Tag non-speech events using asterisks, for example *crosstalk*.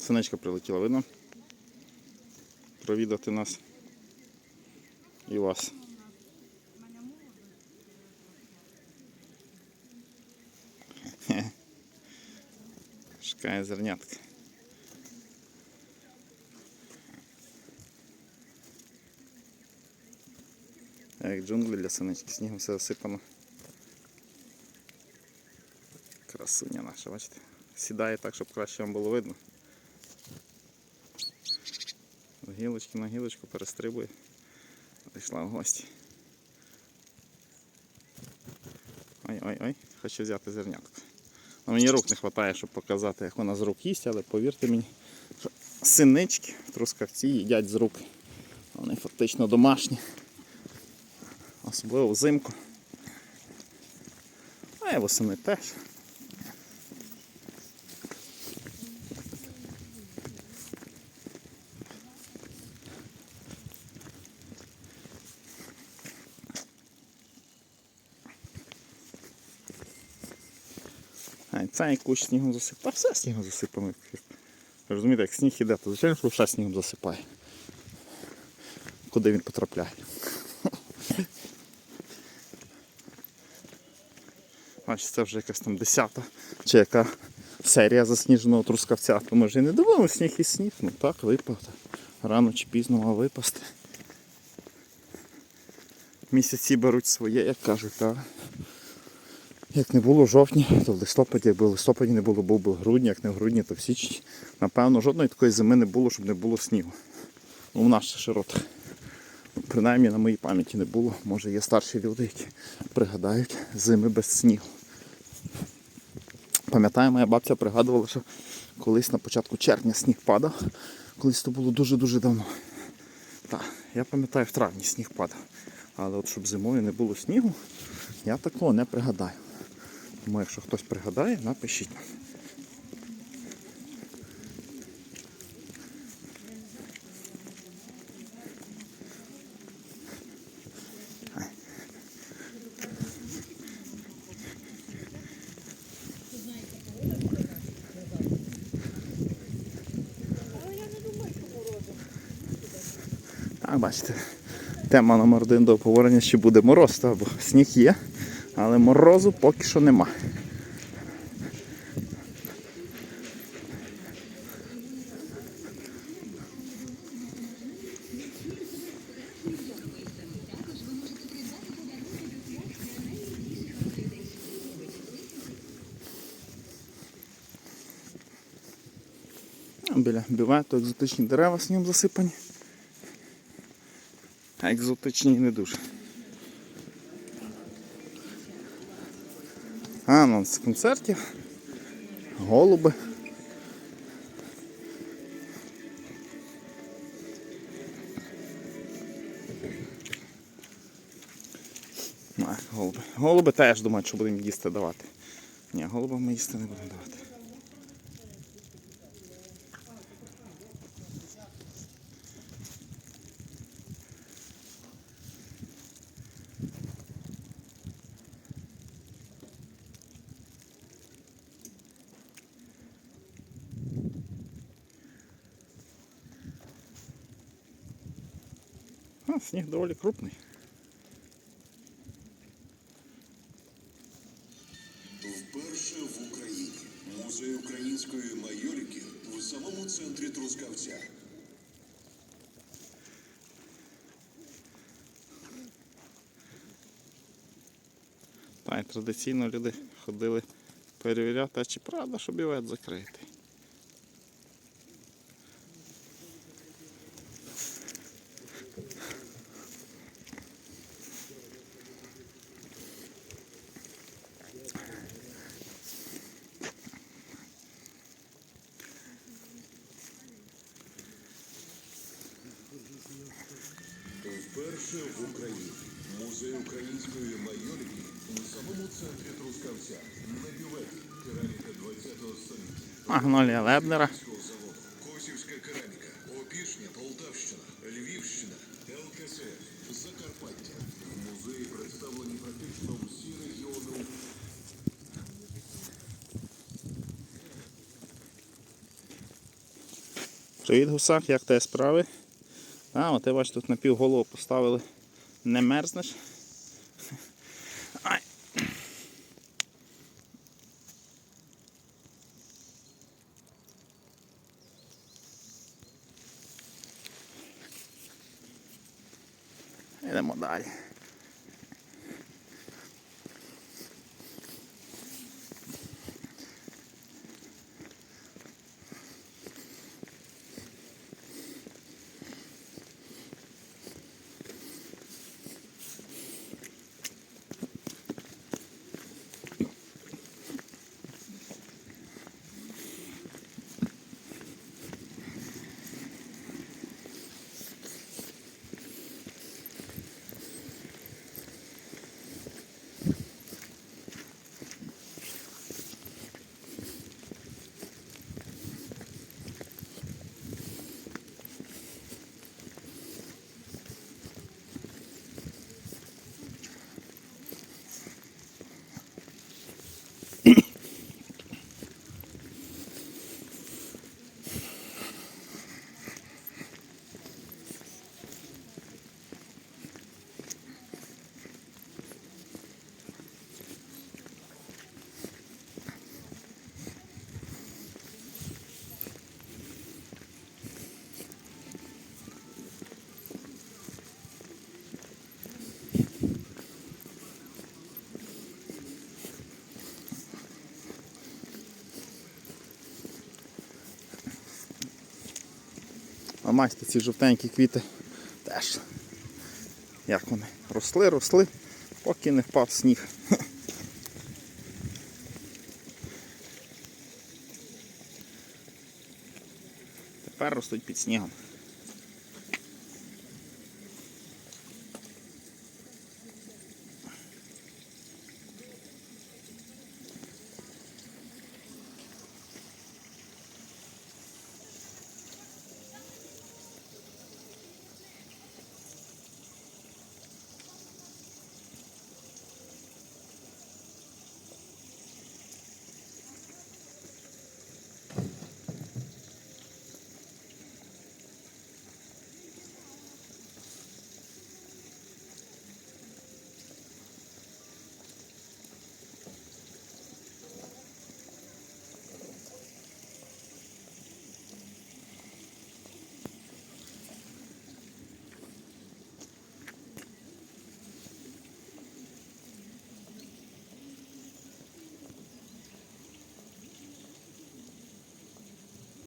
Синичка прилетіла, видно? Провідати нас і вас. *laughs* Шукає зернятка. Як джунглі для синички, снігом все засипано. Красуня наша, бачите? Сідає так, щоб краще вам було видно. З гілочки на гілочку перестрибує. Прийшла в гості. Ой-ой-ой, хочу взяти зернятку. Ну, мені рук не вистачає, щоб показати, як вона з рук їсть, але повірте мені, що синички в трускавці їдять з рук. Вони фактично домашні. Особливо взимку. А й восени теж. І цей кущ снігом засипає. Та все снігом засипано. Розумієте, як сніг іде, то звичайно, що все снігом засипає. Куди він потрапляє. *laughs* Бачите, це вже якась там десята чи яка серія засніженого трускавця. То ми вже і не думали, сніг і сніг. Ну так, випав. Рано чи пізно мав випасти. Місяці беруть своє, як кажуть, так. Як не було в жовтні, то в листопаді, якби в листопаді не було, був би грудні, як не в грудні, то в січні. Напевно, жодної такої зими не було, щоб не було снігу. Ну, в наших широтах. Принаймні на моїй пам'яті не було. Може є старші люди, які пригадають зими без снігу. Пам'ятаю, моя бабця пригадувала, що колись на початку червня сніг падав. Колись то було дуже-дуже давно. Так, я пам'ятаю, в травні сніг падав. Але от щоб зимою не було снігу, я такого не пригадаю. Тому якщо хтось пригадає, напишіть нам. Так, бачите, тема номер один до обговорення, чи буде мороз, та, бо сніг є, але морозу поки що нема. Біля бювету екзотичні дерева снігом засипані. А екзотичні не дуже. Анонс концертів. Голуби. Голуби. Голуби теж думають, що будемо їсти давати. Ні, голубам ми їсти не будемо давати. *laughs* А, сніг доволі крупний. Вперше в Україні музей української майорики в самому центрі Трускавця. Та й традиційно люди ходили перевіряти, а чи правда, що бівет закритий. Вперше в Україні музей української майорики в самому центрі Трускавця. На бюветі кераміка 20-го століття. Магнолія Лебнера. Косівська кераміка. Опішня, Полтавщина, Львівщина, ЛКСФ, Закарпаття. В музеї представлені практично всі регіони Привіт, гусак, як тебе справи? А, от ти бачиш, тут на пів голову поставили. Не мерзнеш? Ай. Йдемо далі. А ці жовтенькі квіти теж. Як вони? Росли, росли, поки не впав сніг. Тепер ростуть під снігом.